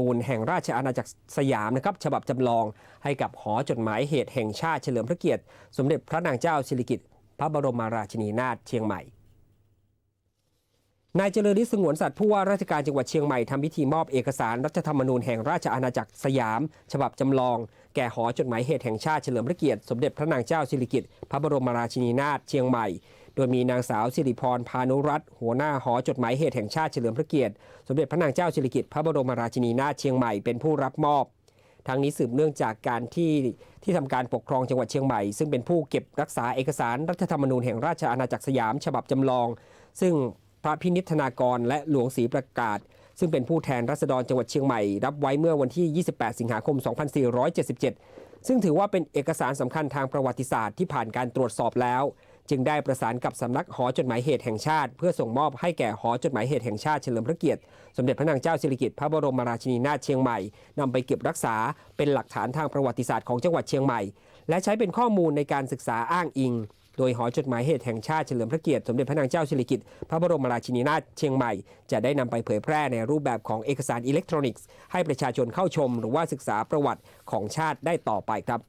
นูญแห่งราชอาณาจักรสยามนะครับฉบับจำลองให้กับหอจดหมายเหตุแห่งชาติเฉลิมพระเกียรติ สมเด็จพระนางเจ้าสิริกิติ์พระบรมราชินีนาถเชียงใหม่นายเจริญฤทธิ์สงวนสัตว์ผู้ว่าราชการจังหวัดเชียงใหม่ทำพิธีมอบเอกสารรัฐธรรมนูญแห่งราชอาณาจักรสยาม ฉบับจำลอง แก่หอจดหมายเหตุแห่งชาติเฉลิมพระเกียรติ สมเด็จพระนางเจ้าสิริกิติ์พระบรมราชินีนาถเชียงใหม่ โดยมีนางสาวสิริพรพานุรัตน์หัวหน้าหอจดหมายเหตุแห่งชาติเฉลิมพระเกียรติ สมเด็จพระนางเจ้าสิริกิติ์พระบรมราชินีนาถเชียงใหม่เป็นผู้รับมอบทั้งนี้สืบเนื่องจากการที่ที่ทำการปกครองจังหวัดเชียงใหม่ ซึ่งเป็นผู้เก็บรักษาเอกสารรัฐธรรมนูญแห่งราชอาณาจักรสยามฉบับจำลอง ซึ่งพระพินิธนากรและหลวงศรีประกาศ ซึ่งเป็นผู้แทนรัษฎรจังหวัดเชียงใหม่ รับไว้เมื่อวันที่ 28 สิงหาคม 2477 ซึ่งถือว่าเป็นเอกสารสำคัญทางประวัติศาสตร์ที่ผ่านการตรวจสอบแล้ว จึงได้ประสานกับสำนักหอจดหมายเหตุแห่งชาติ เพื่อส่งมอบให้แก่หอจดหมายเหตุแห่งชาติเฉลิมพระเกียรติ สมเด็จพระนางเจ้าสิริกิติ์พระบรมราชินีนาถเชียงใหม่นำไปเก็บรักษาเป็นหลักฐานทางประวัติศาสตร์ของจังหวัดเชียงใหม่ และใช้เป็นข้อมูลในการศึกษาอ้างอิงโดยหอจดหมายเหตุแห่งชาติเฉลิมพระเกียรติสมเด็จพระนางเจ้าสิริกิติ์พระบรมราชินีนาถเชียงใหม่ จะได้นำไปเผยแพร่ในรูปแบบของเอกสารอิเล็กทรอนิกส์ ให้ประชาชนเข้าชม หรือว่าศึกษาประวัติของชาติได้ต่อไปครับ